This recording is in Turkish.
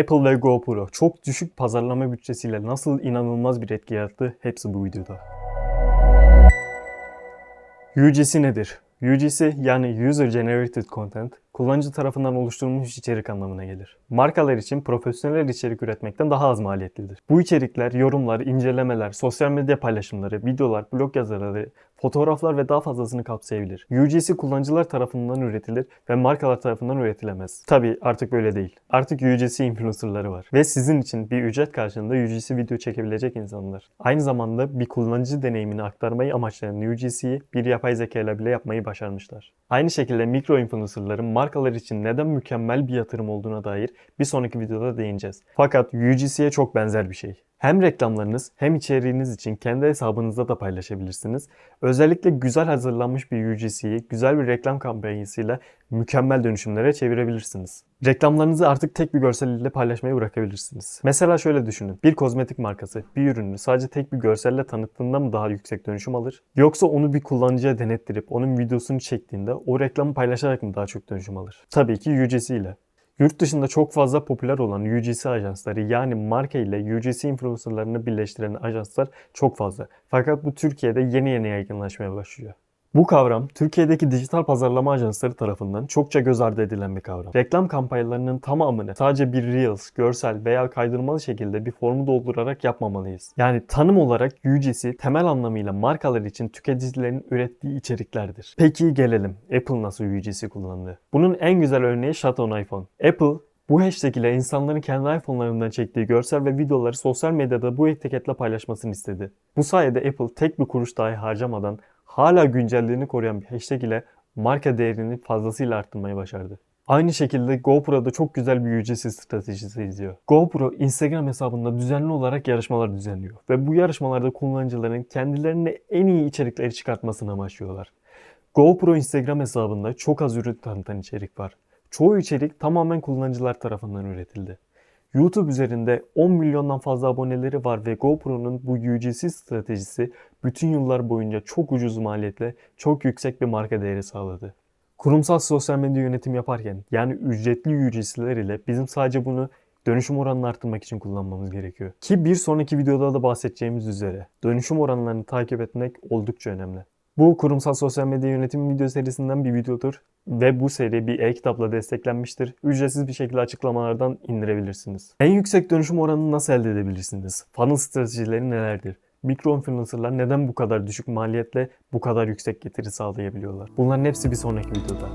Apple ve GoPro çok düşük pazarlama bütçesiyle nasıl inanılmaz bir etki yarattı hepsi bu videoda. UGC nedir? UGC yani User Generated Content, kullanıcı tarafından oluşturulmuş içerik anlamına gelir. Markalar için profesyonel içerik üretmekten daha az maliyetlidir. Bu içerikler, yorumlar, incelemeler, sosyal medya paylaşımları, videolar, blog yazıları, fotoğraflar ve daha fazlasını kapsayabilir. UGC kullanıcılar tarafından üretilir ve markalar tarafından üretilemez. Tabi artık böyle değil. Artık UGC influencerları var. Ve sizin için bir ücret karşılığında UGC video çekebilecek insanlar. Aynı zamanda bir kullanıcı deneyimini aktarmayı amaçlayan UGC'yi bir yapay zeka ile bile yapmayı başarmışlar. Aynı şekilde mikro influencerların markalar için neden mükemmel bir yatırım olduğuna dair bir sonraki videoda değineceğiz. Fakat UGC'ye çok benzer bir şey. Hem reklamlarınız hem içeriğiniz için kendi hesabınızda da paylaşabilirsiniz. Özellikle güzel hazırlanmış bir UGC'yi güzel bir reklam kampanyasıyla mükemmel dönüşümlere çevirebilirsiniz. Reklamlarınızı artık tek bir görsel ile paylaşmayı bırakabilirsiniz. Mesela şöyle düşünün. Bir kozmetik markası bir ürünü sadece tek bir görselle tanıttığında mı daha yüksek dönüşüm alır? Yoksa onu bir kullanıcıya denettirip onun videosunu çektiğinde o reklamı paylaşarak mı daha çok dönüşüm alır? Tabii ki UGC ile. Yurt dışında çok fazla popüler olan UGC ajansları yani marka ile UGC influencerlarını birleştiren ajanslar çok fazla. Fakat bu Türkiye'de yeni yeni yaygınlaşmaya başlıyor. Bu kavram Türkiye'deki dijital pazarlama ajansları tarafından çokça göz ardı edilen bir kavram. Reklam kampanyalarının tamamını sadece bir Reels, görsel veya kaydırmalı şekilde bir formu doldurarak yapmamalıyız. Yani tanım olarak UGC temel anlamıyla markalar için tüketicilerin ürettiği içeriklerdir. Peki gelelim Apple nasıl UGC kullandı? Bunun en güzel örneği Shot on iPhone. Apple bu hashtag ile insanların kendi iPhone'larından çektiği görsel ve videoları sosyal medyada bu etiketle paylaşmasını istedi. Bu sayede Apple tek bir kuruş dahi harcamadan hala güncelliğini koruyan bir hashtag ile marka değerini fazlasıyla arttırmayı başardı. Aynı şekilde GoPro'da çok güzel bir UGC stratejisi izliyor. GoPro Instagram hesabında düzenli olarak yarışmalar düzenliyor ve bu yarışmalarda kullanıcıların kendilerine en iyi içerikleri çıkartmasını amaçlıyorlar. GoPro Instagram hesabında çok az ürün tanıtan içerik var. Çoğu içerik tamamen kullanıcılar tarafından üretildi. YouTube üzerinde 10 milyondan fazla aboneleri var ve GoPro'nun bu UGC stratejisi bütün yıllar boyunca çok ucuz maliyetle çok yüksek bir marka değeri sağladı. Kurumsal sosyal medya yönetim yaparken yani ücretli UGC'ler ile bizim sadece bunu dönüşüm oranını arttırmak için kullanmamız gerekiyor. Ki bir sonraki videoda da bahsedeceğimiz üzere dönüşüm oranlarını takip etmek oldukça önemli. Bu kurumsal sosyal medya yönetimi video serisinden bir videodur ve bu seri bir e-kitapla desteklenmiştir. Ücretsiz bir şekilde açıklamalardan indirebilirsiniz. En yüksek dönüşüm oranını nasıl elde edebilirsiniz? Funnel stratejileri nelerdir? Mikro influencerlar neden bu kadar düşük maliyetle bu kadar yüksek getiri sağlayabiliyorlar? Bunların hepsi bir sonraki videoda.